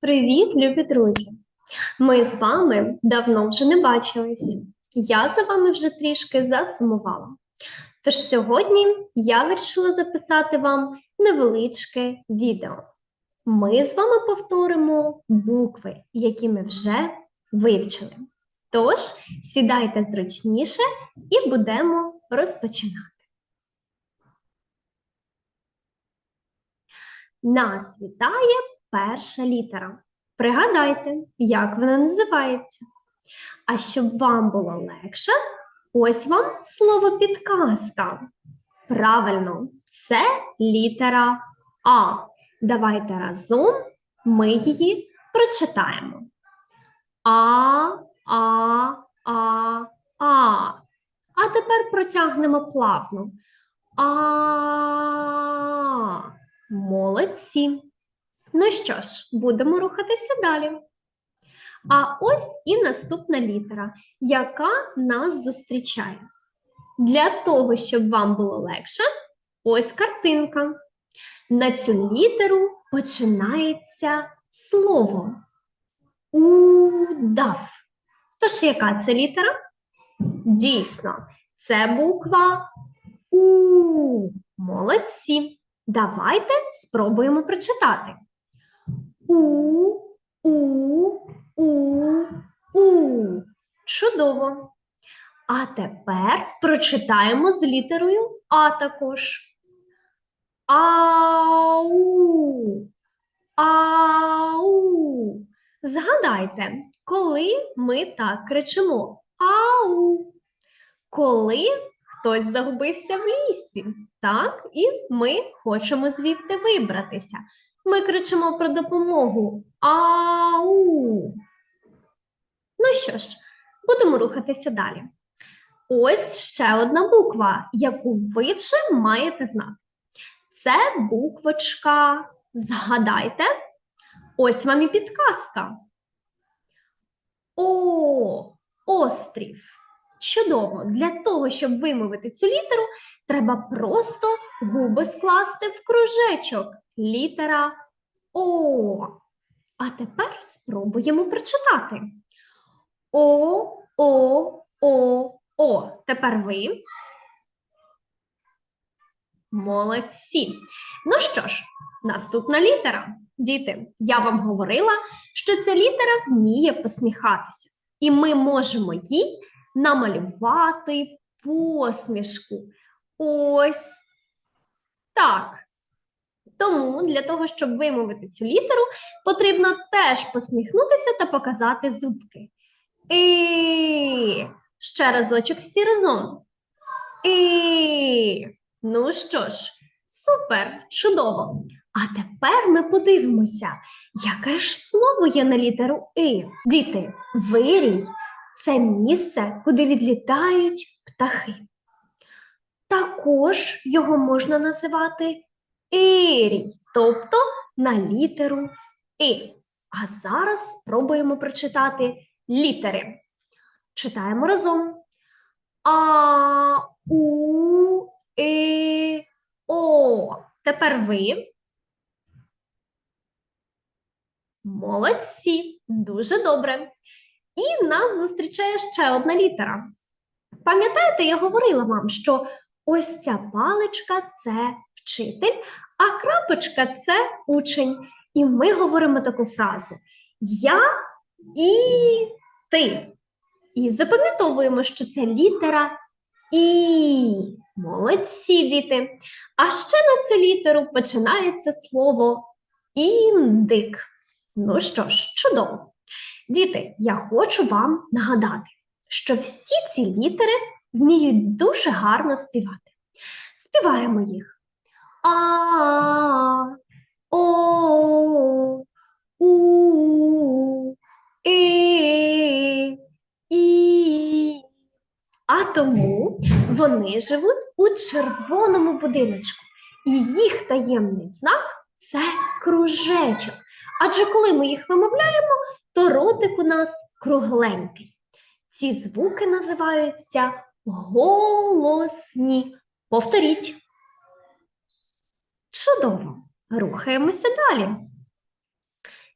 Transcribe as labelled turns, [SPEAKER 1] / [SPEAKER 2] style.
[SPEAKER 1] Привіт, любі друзі! Ми з вами давно вже не бачились. Я за вами вже трішки засумувала. Тож сьогодні я вирішила записати вам невеличке відео. Ми з вами повторимо букви, які ми вже вивчили. Тож сідайте зручніше і будемо розпочинати. Нас вітає перша літера. Пригадайте, як вона називається. А щоб вам було легше, ось вам слово підказка. Правильно, це літера А. Давайте разом ми її прочитаємо. А, А, А, А. А тепер протягнемо плавно. А. Молодці. Ну що ж, будемо рухатися далі. А ось і наступна літера, яка нас зустрічає. Для того, щоб вам було легше, ось картинка. На цю літеру починається слово удав. Тож, яка це літера? Дійсно, це буква У. Молодці. Давайте спробуємо прочитати. У, У, У, У. Чудово. А тепер прочитаємо з літерою А також. Ау. Ау. Згадайте, коли ми так кричимо Ау. Коли хтось загубився в лісі, так? І ми хочемо звідти вибратися. Ми кричимо про допомогу Ау. Ну що ж, будемо рухатися далі. Ось ще одна буква, яку ви вже маєте знати. Це буквочка. Згадайте, ось вам і підказка. О, острів. Чудово! Для того, щоб вимовити цю літеру, треба просто губи скласти в кружечок. Літера О. А тепер спробуємо прочитати. О, О, О, О. Тепер ви. Молодці. Ну що ж, наступна літера. Діти, я вам говорила, що ця літера вміє посміхатися, і ми можемо їй намалювати посмішку. Ось так. Тому для того, щоб вимовити цю літеру, потрібно теж посміхнутися та показати зубки. І ще разочок всі разом. І ну що ж, супер, чудово. А тепер ми подивимося, яке ж слово є на літеру І. Діти, вирій це місце, куди відлітають птахи. Також його можна називати Ірій, тобто на літеру І. А зараз спробуємо прочитати літери. Читаємо разом. А, У, І, О. Тепер ви. Молодці, дуже добре. І нас зустрічає ще одна літера. Пам'ятаєте, я говорила вам, що ось ця паличка це вчитель, а крапочка це учень. І ми говоримо таку фразу: Я і ти. І запам'ятовуємо, що це літера І. Молодці діти. А ще на цю літеру починається слово індик. Ну що ж, чудово. Діти, я хочу вам нагадати, що всі ці літери вміють дуже гарно співати. Співаємо їх. А, І. А тому вони живуть у червоному будиночку. І їх таємний знак це кружечок. Адже коли ми їх вимовляємо, то ротик у нас кругленький. Ці звуки називаються голосні. Повторіть. Чудово! Рухаємося далі.